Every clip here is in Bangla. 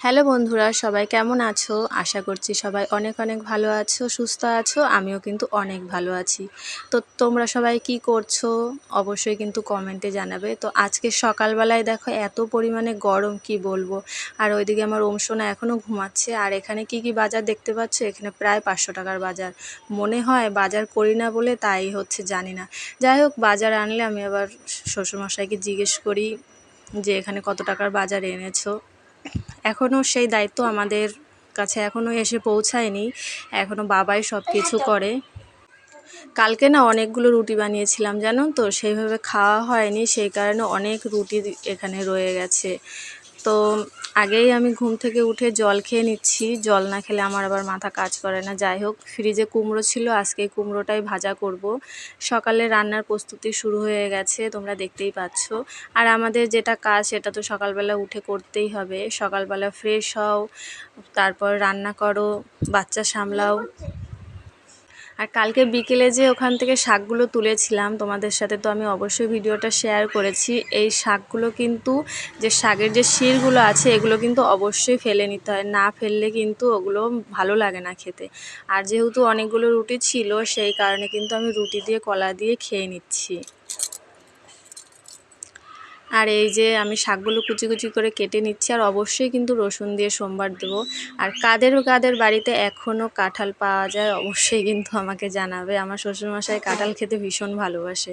হ্যালো বন্ধুরা, সবাই কেমন আছো? আশা করছি সবাই অনেক অনেক ভালো আছো, সুস্থ আছো, আমিও কিন্তু অনেক ভালো আছি। তো তোমরা সবাই কি করছ? অবশ্যই কিন্তু কমেন্টে জানাবে। তো আজকে সকালবেলায় দেখো এত পরিমাণে গরম, কি বলব? আর ওইদিকে আমার ওমসোনা এখনও ঘুমাচ্ছে। আর এখানে কি কি বাজার দেখতে পাচ্ছ? এখানে প্রায় পাঁচশো টাকার বাজার। মনে হয় বাজার করি না বলে তাই হচ্ছে জানি না। যাই হোক, বাজার আনলে আমি আবার শ্বশুরমশাইকে জিজ্ঞেস করি যে এখানে কত টাকার বাজার এনেছো? এখনও সেই দায়িত্ব আমাদের কাছে এখনও এসে পৌঁছায়নি। এখনও বাবাই সব কিছু করে। কালকে না অনেকগুলো রুটি বানিয়েছিলাম, জানো তো? সেইভাবে খাওয়া হয়নি, সেই কারণে অনেক রুটি এখানে রয়ে গেছে। তো আগেই আমি ঘুম থেকে উঠে জল খেয়ে নিচ্ছি। জল না খেলে আমার আবার মাথা কাজ করে না। যাই হোক, ফ্রিজে কুমড়ো ছিল, আজকে কুমড়োটাই ভাজা করব। সকালে রান্নার প্রস্তুতি শুরু হয়ে গেছে, তোমরা দেখতেই পাচ্ছ। আর আমাদের যেটা কাজ, সেটা তো সকালবেলা উঠে করতেই হবে। সকালবেলা ফ্রেশ হও, তারপর রান্না করো, বাচ্চা সামলাও। আর কালকে বিকেলে যে ওখান থেকে শাকগুলো তুলেছিলাম, তোমাদের সাথে তো আমি অবশ্যই ভিডিওটা শেয়ার করেছি। এই শাকগুলো কিন্তু, যে শাকের যে শিরগুলো আছে, এগুলো কিন্তু অবশ্যই ফেলে নিতে হয়। না ফেললে কিন্তু ওগুলো ভালো লাগে না খেতে। আর যেহেতু অনেকগুলো রুটি ছিল, সেই কারণে কিন্তু আমি রুটি দিয়ে, কলা দিয়ে খেয়ে নিচ্ছি। আর এই যে আমি শাকগুলো কুচি কুচি করে কেটে নিচ্ছি, আর অবশ্যই কিন্তু রসুন দিয়ে সোমবার দেব। আর কাদের কাদের বাড়িতে এখনও কাঁঠাল পাওয়া যায়, অবশ্যই কিন্তু আমাকে জানাবে। আমার শ্বশুরমশাই কাঁঠাল খেতে ভীষণ ভালোবাসে।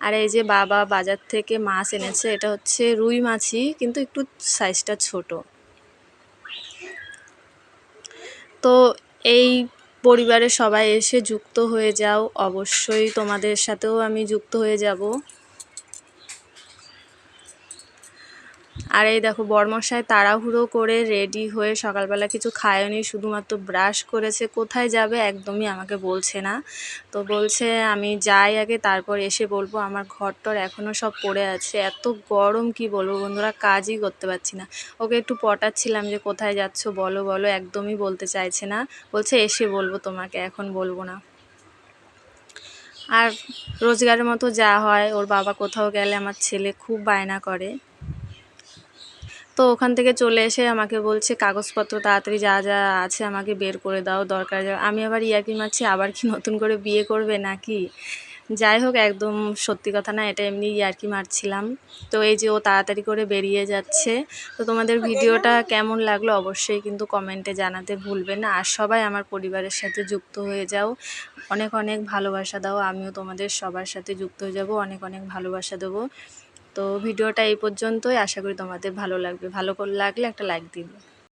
আর এই যে বাবা বাজার থেকে মাছ এনেছে, এটা হচ্ছে রুই মাছই, কিন্তু একটু সাইজটা ছোট। তো এই পরিবারের সবাই এসে যুক্ত হয়ে যাও। অবশ্যই তোমাদের সাথেও আমি যুক্ত হয়ে যাব। আর এই দেখো বরমশাই তাড়াহুড়ো করে রেডি হয়ে সকালবেলা কিছু খায়নি, শুধুমাত্র ব্রাশ করেছে। কোথায় যাবে একদমই আমাকে বলছে না। তো বলছে, আমি যাই আগে, তারপর এসে বলব। আমার ঘরটর এখনও সব পড়ে আছে। এত গরম, কি বলব বন্ধুরা? কাজই করতে পারছি না। ওকে একটু পটাচ্ছিলাম যে, কোথায় যাচ্ছ? বলো বলো। একদমই বলতে চাইছে না। বলছে, এসে বলব তোমাকে, এখন বলব না। আর রোজগারের মতো যা হয়, ওর বাবা কোথাও গেলে আমার ছেলে খুব বায়না করে। তো ওখান থেকে চলে এসে আমাকে বলছে কাগজপত্র তাড়াতাড়ি যা যা আছে আমাকে বের করে দাও দরকার আমি আবার ইয়ার্কি মারছি আবার কি নতুন করে বিয়ে করবে নাকি? যাই হোক একদম সত্যি কথা না এটা এমনি ইয়ার্কি মারছিলাম। তো এই যে ও তাড়াতাড়ি করে বেরিয়ে যাচ্ছে। তো তোমাদের ভিডিওটা কেমন লাগল অবশ্যই কিন্তু কমেন্টে জানাতে ভুলবে না। আর সবাই আমার পরিবারের সাথে যুক্ত হয়ে যাও। অনেক অনেক ভালোবাসা দাও। আমিও তোমাদের সবার সাথে যুক্ত হয়ে যাব। অনেক অনেক ভালোবাসা দেবো। তো ভিডিওটা এই পর্যন্তই। আশা করি তোমাদের ভালো লাগবে। ভালো লাগলে একটা লাইক দিবে।